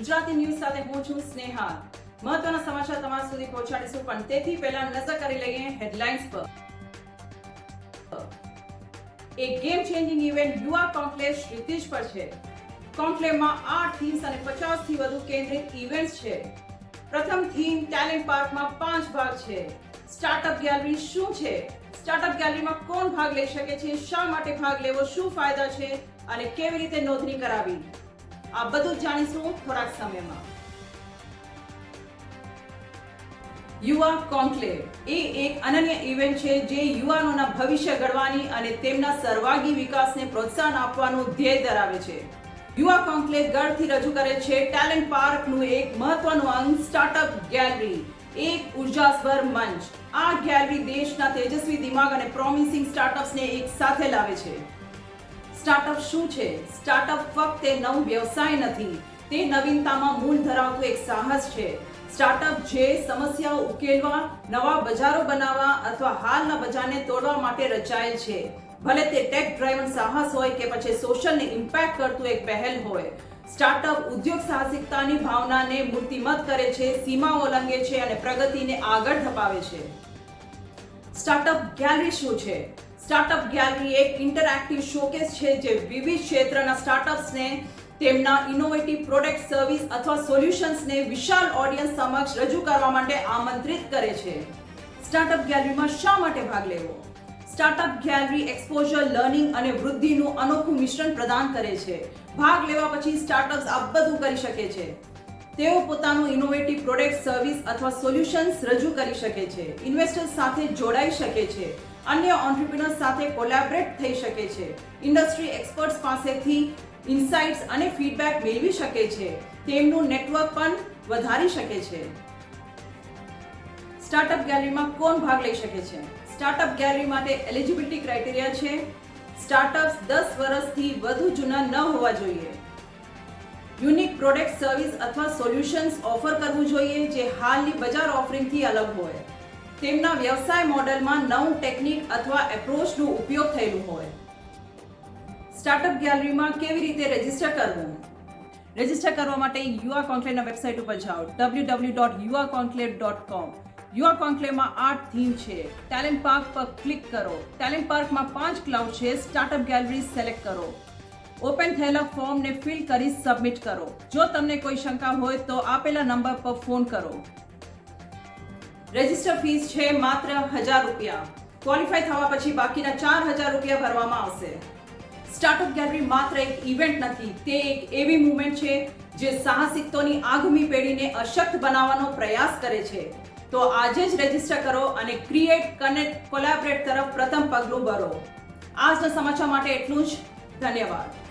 Gujarati news સાથે હું છું સ્નેહા. મહત્વના સમાચાર તમારા સુધી પહોંચાડીશું, પણ તેથી પહેલા નજર કરી લઈએ હેડલાઇન્સ પર. એક ગેમ ચેન્જિંગ ઇવેન્ટ યુવા કોન્ક્લેવ ક્ષિતિજ પર છે. કોન્ક્લેવમાં આઠ થીમ્સ અને પચાસથી વધુ કેન્દ્રિત ઇવેન્ટ્સ છે. પ્રથમ થીમ ટેલેન્ટ પાર્કમાં પાંચ ભાગ છે. સ્ટાર્ટઅપ ગેલેરી શું છે? સ્ટાર્ટઅપ ગેલેરીમાં કોણ ભાગ લઈ શકે છે? શા માટે ભાગ લેવો? શું ફાયદા છે? અને કેવી રીતે નોંધણી કરાવી? આ બધું જાણીશું થોડાક સમયમાં. યુવા કોન્ક્લેવ એ એક અનન્ય ઇવેન્ટ છે જે યુવાનોના ભવિષ્ય ઘડવાની અને તેમના સર્વાગી વિકાસને પ્રોત્સાહન આપવાનું ધ્યેય ધરાવે છે. યુવા કોન્ક્લેવ ગઢથી રજૂ કરે છે ટેલેન્ટ પાર્કનું એક મહત્વનું અંગ સ્ટાર્ટઅપ ગેલેરી એક ઉર્જાસભર મંચ. આ ગેલેરી દેશના તેજસ્વી દિમાગ અને પ્રોમિસિંગ સ્ટાર્ટઅપ્સને એક સાથે લાવે છે. સ્ટાર્ટઅપ શું છે? સ્ટાર્ટઅપ ફક્ત નવું વ્યવસાય નથી. તે નવીનતામાં મૂળ ધરાવતું એક સાહસ છે. સ્ટાર્ટઅપ જે સમસ્યાઓ ઉકેલવા, નવા બજારો બનાવવા અથવા હાલના બજારને તોડવા માટે રચાયેલ છે. ભલે તે ટેક ડ્રાઈવન સાહસ હોય કે પછી સોશિયલને ઇમ્પેક્ટ કરતું એક પહેલ હોય. સ્ટાર્ટઅપ ઉદ્યોગ સાહસિકતાની ભાવનાને મૂર્તિમત કરે છે, સીમાઓ લંગે છે અને પ્રગતિને આગળ ધપાવે છે. સ્ટાર્ટઅપ ગેલેરી શું છે? સ્ટાર્ટઅપ ગેલેરી એક ઇન્ટરેક્ટિવ શોકેસ છે જે વિવિધ ક્ષેત્રના સ્ટાર્ટઅપ્સને તેમના ઇનોવેટિવ પ્રોડક્ટ સર્વિસ અથવા સોલ્યુશન્સને વિશાળ ઓડિયન્સ સમક્ષ રજૂ કરવા માટે આમંત્રિત કરે છે. સ્ટાર્ટઅપ ગેલેરીમાં શા માટે ભાગ લેવો? સ્ટાર્ટઅપ ગેલેરી એક્સપોઝર લર્નિંગ અને વૃદ્ધિનું અનોખું મિશ્રણ પ્રદાન કરે છે. ભાગ લેવા પછી સ્ટાર્ટઅપ્સ આ બધું કરી શકે છે. તેઓ પોતાનું ઇનોવેટિવ પ્રોડક્ટ સર્વિસ અથવા સોલ્યુશન્સ રજૂ કરી શકે છે. ઇન્વેસ્ટર્સ સાથે જોડાઈ શકે છે. અન્ય ઓન્ટરપ્રિનર્સ સાથે કોલેબરેટ થઈ શકે છે. ઇન્ડસ્ટ્રી એક્સપર્ટ્સ પાસેથી ઇન્સાઇટ્સ અને ફીડબેક મેળવી શકે છે. તેમનું નેટવર્ક પણ વધારી શકે છે. સ્ટાર્ટઅપ ગેલેરીમાં કોણ ભાગ લઈ શકે છે? સ્ટાર્ટઅપ ગેલેરી માટે એલિજિબિલિટી ક્રાઇટેરિયા છે. સ્ટાર્ટઅપ્સ દસ વર્ષથી વધુ જૂના ન હોવા જોઈએ. યુનિક પ્રોડક્ટ, સર્વિસ અથવા સોલ્યુશન્સ ઓફર કરવું જોઈએ જે હાલની બજાર ઓફરિંગથી અલગ હોય. તેમના વ્યવસાય મોડેલમાં નવું ટેકનિક અથવા એપ્રોચનો ઉપયોગ થયેલું હોય. સ્ટાર્ટઅપ ગેલેરીમાં કેવી રીતે રજિસ્ટર કરવું? રજિસ્ટર કરવા માટે યુઆ કોન્ક્લેવના વેબસાઇટ ઉપર જાઓ. ડબલ્યુ ડબલ્યુ ડોટ યુઆ કોન્ક્લેવ ડોટ કોમ યુવા કોન્ક્લેવમાં આઠ થીમ છે. ટેલેન્ટ પાર્ક પર ક્લિક કરો. ટેલેન્ટ પાર્કમાં પાંચ ક્લાઉડ છે. સ્ટાર્ટઅપ ગેલેરી સિલેક્ટ કરો. ઓપન થયેલા ફોર્મને ફિલ કરી સબમિટ કરો. જો તમને કોઈ શંકા હોય તો આપેલા નંબર પર ફોન કરો. રજિસ્ટર ફીસ છે માત્ર હજાર રૂપિયા. ક્વોલિફાય થવા પછી બાકીના ચાર હજાર રૂપિયા ભરવામાં આવશે. સ્ટાર્ટઅપ ગેલેરી માત્ર એક ઇવેન્ટ નથી, તે એક એવી મુવમેન્ટ છે જે સાહસિકતોની આગામી પેઢીને અશક્ત બનાવવાનો પ્રયાસ કરે છે. તો આજે જ રજિસ્ટર કરો અને ક્રિએટ, કનેક્ટ, કોલેબરેટ તરફ પ્રથમ પગલું ભરો. આજના સમાચાર માટે એટલું જ. ધન્યવાદ.